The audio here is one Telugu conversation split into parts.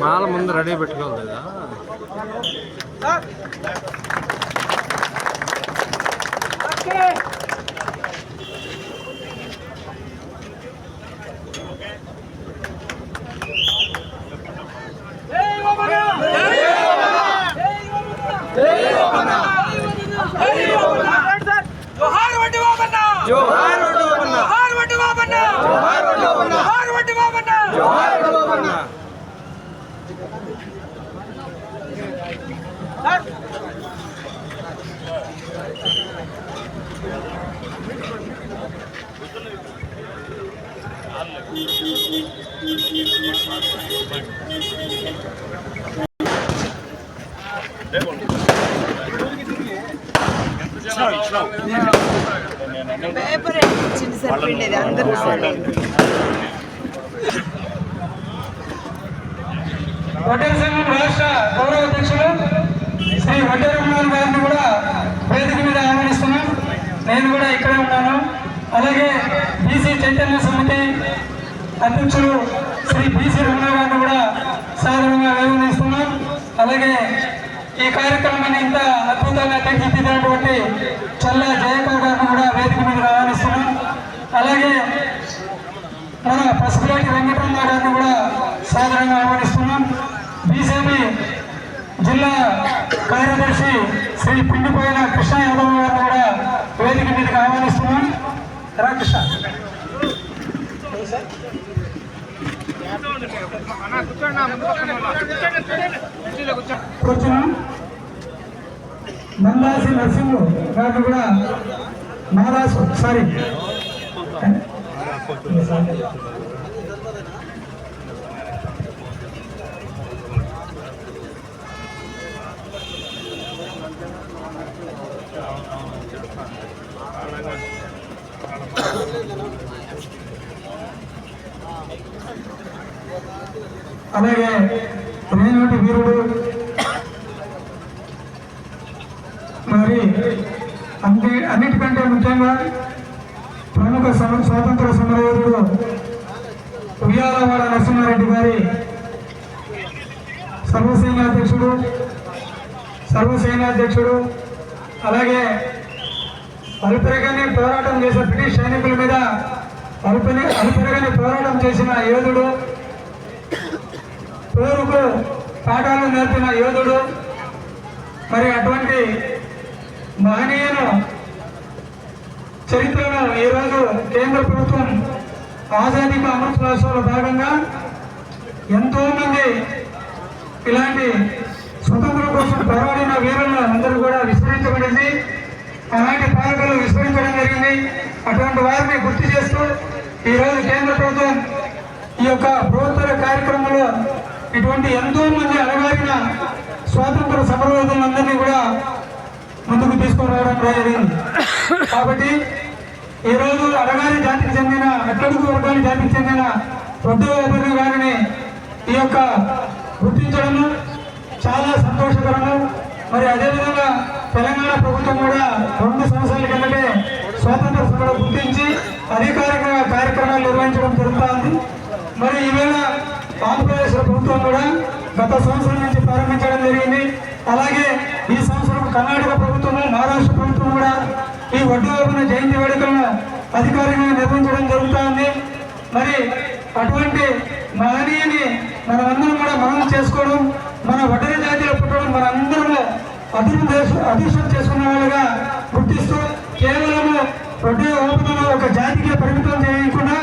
మాల ముందు రెడీ పెట్టుకోవాలి కదా జోహార్ వడ్డీ బాబన్న జోహార్ వడ్డీ బాబన్న జోహార్ వడ్డీ బాబన్న జోహార్ వడ్డీ బాబన్న జోహార్ వడ్డీ బాబన్న జోహార్ వడ్డీ బాబన్న పేపర్ ఇచ్చింది సరిపోయింది అందరూ హోటల్ సంఘం రాష్ట్ర గౌరవ అధ్యక్షులు శ్రీ వడ్డరమణాన్ గారిని కూడా వేదిక మీద ఆహ్వానిస్తున్నాం. నేను కూడా ఇక్కడే ఉన్నాను. అలాగే బీసీ చైతన్య సమితి అధ్యక్షులు శ్రీ బీసీ రమణ గారిని కూడా సాధారణంగా ఆహ్వానిస్తున్నాం. అలాగే ఈ కార్యక్రమాన్ని ఇంత అద్భుతంగా తీర్చిదిద్దినటువంటి చల్లా జయకర్ గారిని కూడా వేదిక మీద ఆహ్వానిస్తున్నాం అలాగే మన పసుపులేటి వెంకటరమణ గారిని కూడా సాధారణంగా ఆహ్వానిస్తున్నాం. బీజేపీ జిల్లా కార్యదర్శి శ్రీ పిండిపోయిన కృష్ణ యాదవ్ గారిని కూడా వేదిక మీదకి ఆహ్వానిస్తున్నాం. రా కృష్ణ. కూర్చున్నాం మందాసి నరసింహు గారిని కూడా మాదాసు సారీ? అలాగే రేనాటి వీరుడు. మరి అన్ని అన్నిటికంటే ముఖ్యంగా ప్రముఖ స్వాతంత్ర సమరయోధుడు ఉయ్యాలవాడ నరసింహారెడ్డి గారి సర్వసైన్యాధ్యక్షుడు సర్వసైన్యాధ్యక్షుడు అలాగే అల్పరగని పోరాటం చేసిన బ్రిటిష్ సైనికుల మీద అల్పని అల్పరగని పోరాటం చేసిన యోధుడు పేరుకు పాఠాలు నేర్పిన యోధుడు. మరి అటువంటి మహనీయును చరిత్రలో ఈరోజు కేంద్ర ప్రభుత్వం ఆజాదీకి అమృత మహోత్సవంలో భాగంగా ఎంతో మంది ఇలాంటి స్వతంత్రం కోసం పోరాడిన వీరులను అందరూ కూడా విస్మరించబడింది. అలాంటి పాలకులు విస్మరించడం జరిగింది. అటువంటి వారిని గుర్తు చేస్తూ ఈరోజు కేంద్ర ప్రభుత్వం ఈ యొక్క ప్రభుత్వ కార్యక్రమంలో ఇటువంటి ఎంతో మంది అలగారిన స్వాతంత్ర సమరయోధులందరినీ కూడా ముందుకు తీసుకురావడం జరిగింది. కాబట్టి ఈరోజు రోజు అడగారి జాతికి చెందిన అట్టడుగు వర్గానికి జాతికి చెందిన వడ్డు గారిని ఈ యొక్క గుర్తించడము చాలా సంతోషకరము. మరి అదేవిధంగా తెలంగాణ ప్రభుత్వం కూడా రెండు సంవత్సరాల కిందటే స్వాతంత్ర సభలో గుర్తించి అధికారికంగా కార్యక్రమాలు నిర్వహించడం జరుగుతోంది మరి ఈవేళ ఆంధ్రప్రదేశ్ ప్రభుత్వం కూడా గత సంవత్సరం నుంచి ప్రారంభించడం జరిగింది. అలాగే ఈ సంవత్సరం కర్ణాటక ప్రభుత్వము మహారాష్ట్ర ప్రభుత్వం కూడా ఈ వడ్డీ జయంతి వేడుకలను అధికారికంగా నిర్వహించడం జరుగుతోంది. మరి అటువంటి మహనీయుని మనమందరం కూడా మనం చేసుకోవడం మన వడ్డరి జాతిలో పుట్టడం మనందరము అదృష్టం అదృష్టం చేసుకున్న వాళ్ళుగా గుర్తిస్తూ కేవలము వడ్డీ ఓపెన్ ఒక జాతికి పరిమితం చేయకుండా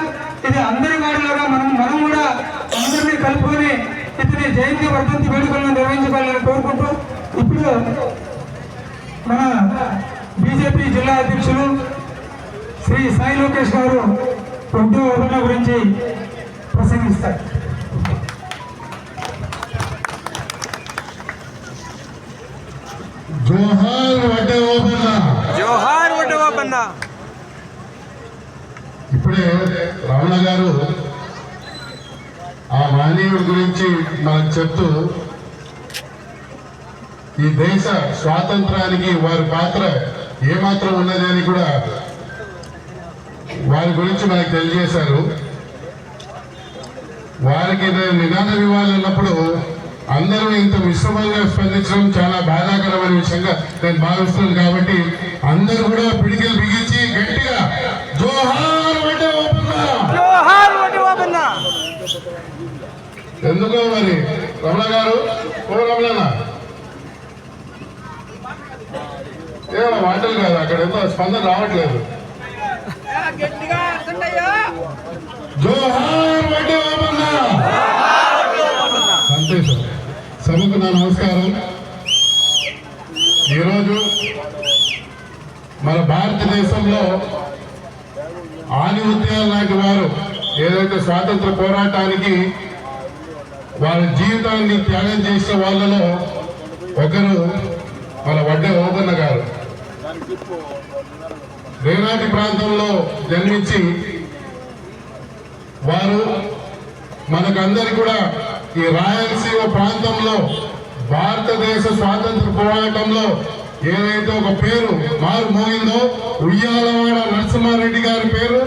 ఇది అందరి వారిలాగా మనం మనం కూడా అందరినీ కలుపుకొని ఇతని జయంతి వర్ధంతి వేడుకలను నిర్వహించుకోవాలని కోరుకుంటూ ఇప్పుడు మన బీజేపీ జిల్లా అధ్యక్షులు శ్రీ సాయి లోకేష్ గారు ఓపెన్ గురించి ప్రసంగిస్తారు. జోహార్ జోహార్ ఇప్పుడే రమణ గారు ఆ మహనీయుడి గురించి మనం చెప్తూ ఈ దేశ స్వాతంత్రానికి వారి పాత్ర ఏమాత్రం ఉన్నది అని కూడా వారి గురించి మనకు తెలియజేశారు. వారికి నేను నినాదం ఇవ్వాలన్నప్పుడు అందరూ ఇంత మిశ్రమంగా స్పందించడం చాలా బాధాకరమైన విషయంగా నేను భావిస్తున్నాను కాబట్టి అందరూ కూడా పిడికిలు బిగించి గట్టిగా జోహార్ వడ్డే ఓపెన్న జోహార్ వడ్డీ ఓపెన్న ఎందుకో మరి? రమణ గారు ఓ రమణ. ఏమో మాటలు కాదు అక్కడ ఎంతో స్పందన రావట్లేదు. సంతోషం సభకు నా నమస్కారం. ఈరోజు మన భారతదేశంలో ఆనిముత్యాల లాంటి వారు ఏదైతే స్వాతంత్ర పోరాటానికి వారి జీవితాన్ని త్యాగం చేసిన వాళ్ళలో ఒకరు మన వడ్డే ఓబన్న గారు. రేనాటి ప్రాంతంలో జన్మించి వారు మనకందరి కూడా ఈ రాయలసీమ ప్రాంతంలో భారతదేశ స్వాతంత్ర పోరాటంలో ఏదైతే ఒక పేరు మారు మోగిందో ఉయ్యాలవాడ నరసింహారెడ్డి గారి పేరు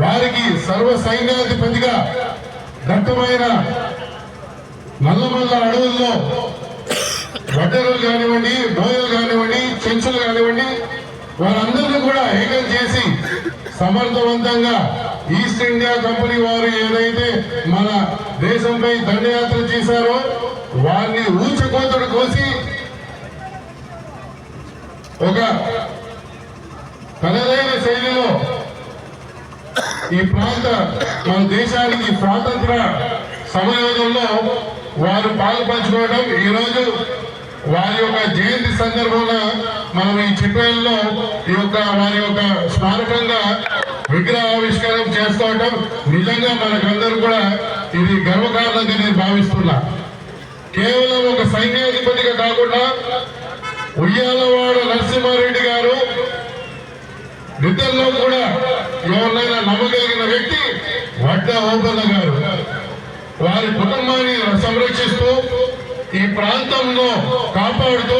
వారికి సర్వ సైన్యాధిపతిగా దట్టమైన నల్లమల్ల అడవుల్లో గడ్డలు కానివ్వండి బోయలు కానివ్వండి చెంచులు కానివ్వండి వారందరినీ కూడా ఏకం చేసి సమర్థవంతంగా ఈస్ట్ ఇండియా కంపెనీ వారు ఏదైతే మన దేశంపై దండయాత్ర చేశారో వారిని ఊచకోతడు కోసి ఒక తనదైన శైలిలో ఈ ప్రాంత మన దేశానికి స్వాతంత్ర సమయోగంలో వారు పాలు పంచుకోవడం. ఈరోజు వారి యొక్క జయంతి సందర్భంగా మనం ఈ చిట్వేల్లో ఈ యొక్క వారి యొక్క స్మారకంగా విగ్రహ ఆవిష్కారం చేసుకోవటం నిజంగా మనకందరూ కూడా ఇది గర్వకారణంగా నేను భావిస్తున్నా. కేవలం ఒక సైన్యాధిపతిగా కాకుండా ఉయ్యాలవాడ నరసింహారెడ్డి గారు నిద్రలో కూడా ఎవరినైనా నమ్మగలిగిన వ్యక్తి వడ్డ ఓపెన్న గారు. వారి కుటుంబాన్ని సంరక్షిస్తూ ఈ ప్రాంతంలో కాపాడుతూ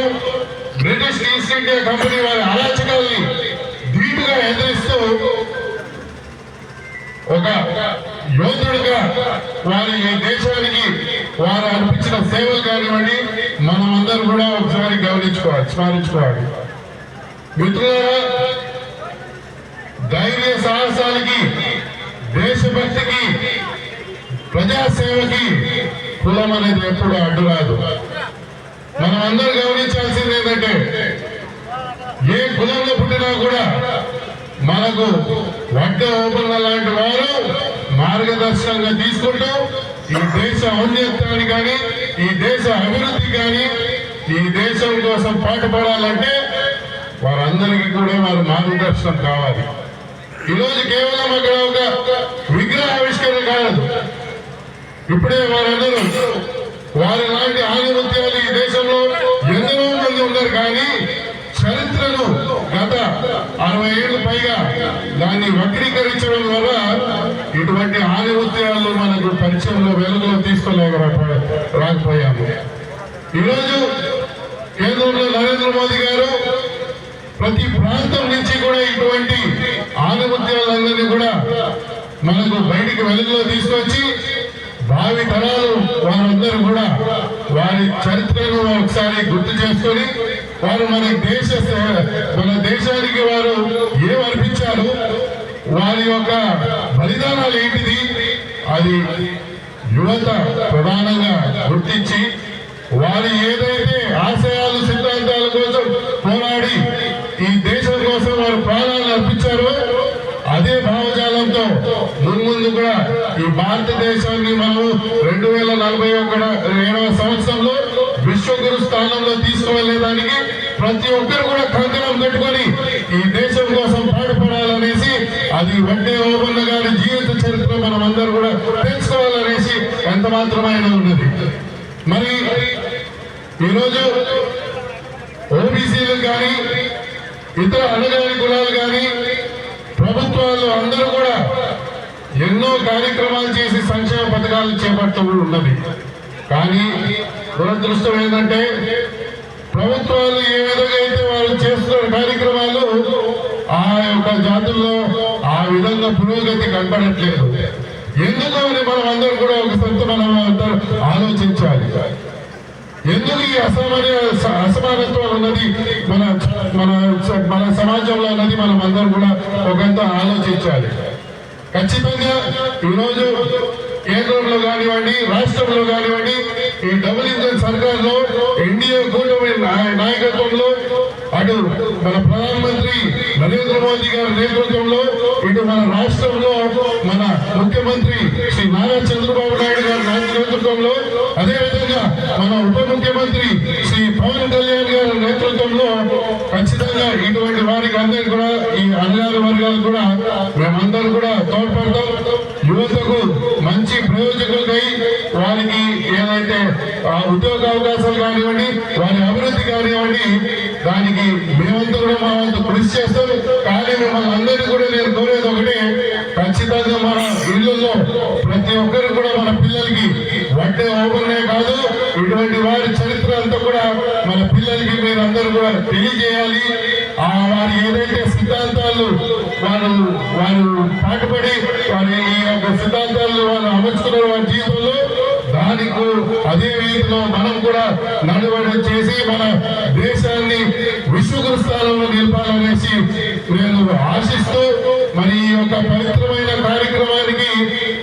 బ్రిటిష్ ఈస్ట్ ఇండియా కంపెనీ వారి అరాచకాల్ని ధీటుగా ఎదిరిస్తూ ఒక యోధుడుగా వారి ఈ దేశానికి వారు అర్పించిన సేవలు కానివ్వండి మనమందరం కూడా ఒకసారి గమనించుకోవాలి స్మరించుకోవాలి. మిత్రులారా ధైర్య సాహసాలకి దేశభక్తికి ప్రజాసేవకి కులం అనేది ఎప్పుడు అడ్డు రాదు మనం అందరూ గమనించాల్సింది ఏంటంటే ఏ కులంలో పుట్టినా కూడా మనకు వడ్డ ఓపెన్ లాంటి వారు మార్గదర్శకంగా తీసుకుంటూ ఈ దేశ ఔన్నత్యాన్ని కానీ ఈ దేశ అభివృద్ధి కానీ ఈ దేశం కోసం పాటుపడాలంటే వారందరికీ కూడా వారు మార్గదర్శనం కావాలి. ఈరోజు కేవలం అక్కడ ఒక విగ్రహ ఆవిష్కరణ కాదు. ఇప్పుడే వారందరూ వారి లాంటి ఆధిపత్యాలు ఈ దేశంలో ఎందరో మంది ఉన్నారు. కానీ చరిత్రను గత అరవై ఏళ్ళు పైగా దాన్ని వక్రీకరించడం వల్ల ఇటువంటి ఆనివృత్యాలు మనకు పరిచయంలో వెలుగులో తీసుకోలేక రాకపోయాము. ఈరోజు కేంద్రంలో నరేంద్ర మోదీ గారు ప్రతి ప్రాంతం నుంచి కూడా ఇటువంటి ఆధిపత్యాలందరినీ కూడా మనకు బయటికి వెలుగులో తీసుకొచ్చి భావి తరాలు వారందరూ కూడా వారి చరిత్రను ఒకసారి గుర్తు చేసుకొని వారు మన దేశ మన దేశానికి వారు ఏం అర్పించారు? వారి యొక్క బలిదానాలు ఏంటిది? అది యువత ప్రధానంగా గుర్తించి వారి ఏదైతే ఆశయాలు సిద్ధాంతాల కోసం పోరాడి ఈ దేశం కోసం వారు ప్రాణాలు అర్పించారో అదే భావజాలంతో ముందు కూడా ఈ భారతదేశాన్ని మనము రెండు వేల నలభై ఒకట ఏడవ సంవత్సరంలో విశ్వగురు స్థానంలో తీసుకువెళ్ళేదానికి ప్రతి ఒక్కరు కూడా కంకణం కట్టుకొని ఈ దేశం కోసం పాటుపడాలనేసి అది వడ్డే ఓబన్న గారి జీవిత చరిత్ర మనం అందరూ కూడా తెలుసుకోవాలనేసి ఎంత మాత్రమైన ఉన్నది. మరి ఈరోజు ఓబీసీలు కానీ ఇతర అణగారి కులాలు కానీ ప్రభుత్వాలు అందరూ కూడా ఎన్నో కార్యక్రమాలు చేసి సంక్షేమ పథకాలు చేపడుతూ ఉన్నవి కానీ దురదృష్టం ఏంటంటే ప్రభుత్వాలు ఏ విధంగా అయితే వారు చేస్తున్న కార్యక్రమాలు ఆ యొక్క జాతుల్లో ఆ విధంగా పురోగతి కనపడట్లేదు. ఎందుకు అని మనం అందరూ కూడా ఒక సంత మనం అందరూ ఆలోచించాలి. ఎందుకు ఈ అసమాన అసమానత్వం ఉన్నది మన మన మన సమాజంలో ఉన్నది మనం అందరం కూడా ఒకంత ఆలోచించాలి. ఖచ్చితంగా ఈరోజు కేంద్రంలో కానివ్వండి రాష్ట్రంలో కానివ్వండి ఈ డబుల్ ఇంజన్ సర్కార్లో ఎన్డీఏ కూటమి నాయ- నాయకత్వంలో అటు మన ప్రధానమంత్రి నరేంద్ర మోదీ గారి నేతృత్వంలో ఇటు మన రాష్ట్రంలో మన ముఖ్యమంత్రి శ్రీ నారా చంద్రబాబు నాయుడు గారి నేతృత్వంలో అదేవిధంగా మన ఉప ముఖ్యమంత్రి శ్రీ పవన్ కళ్యాణ్ గారి నేతృత్వంలో ఖచ్చితంగా ఇటువంటి వారికి అందరికీ కూడా ఈ అన్నగారి వర్గాలు కూడా అందరూ కూడా తోడ్పడతాం యువతకు మంచి ప్రయోజకులకై వారికి ఏదైతే ఆ ఉద్యోగ అవకాశాలు కానివ్వండి వారి అభివృద్ధి కానివ్వండి దానికి మేమంతా కూడా మా వంతు కృషి చేస్తాం కానీ మిమ్మల్ని అందరినీ కూడా నేను కోరేది ఒకటే ఖచ్చితంగా మన ఇళ్ళలో ప్రతి ఒక్కరు కూడా మన పిల్లలకి వడ్డే ఓపెనే కాదు ఇటువంటి వారి చరిత్ర అంతా కూడా మన పిల్లలకి మీరు అందరూ కూడా తెలియజేయాలి. వారి ఏదైతే సిద్ధాంతాలు వారు వారు పాటుపడి వారి ఈ యొక్క సిద్ధాంతాలను వారు అమర్చుకున్నారు వారి జీవితంలో దానికి అదే రీతిలో మనం కూడా నడవడం చేసి మన దేశాన్ని విశ్వగురు స్థానంలో నిలపాలనేసి నేను ఆశిస్తూ మరి ఈ యొక్క పవిత్రమైన కార్యక్రమం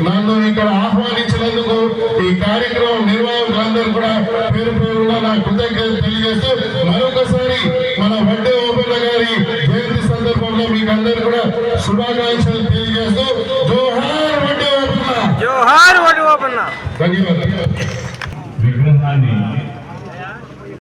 నన్ను ఇక్కడ ఆహ్వానించినందుకు ఈ కార్యక్రమం నిర్వాహకులందరూ కూడా పేరు పేరున నా కృతజ్ఞతలు తెలియజేస్తూ మరొకసారి మన వడ్డే ఓపెన్న గారి జయంతి సందర్భంలో మీకు అందరూ కూడా శుభాకాంక్షలు తెలియజేస్తూ జోహార్ వడ్డీ ఓపెన్ జోహార్ వడ్డీ ఓపెన్న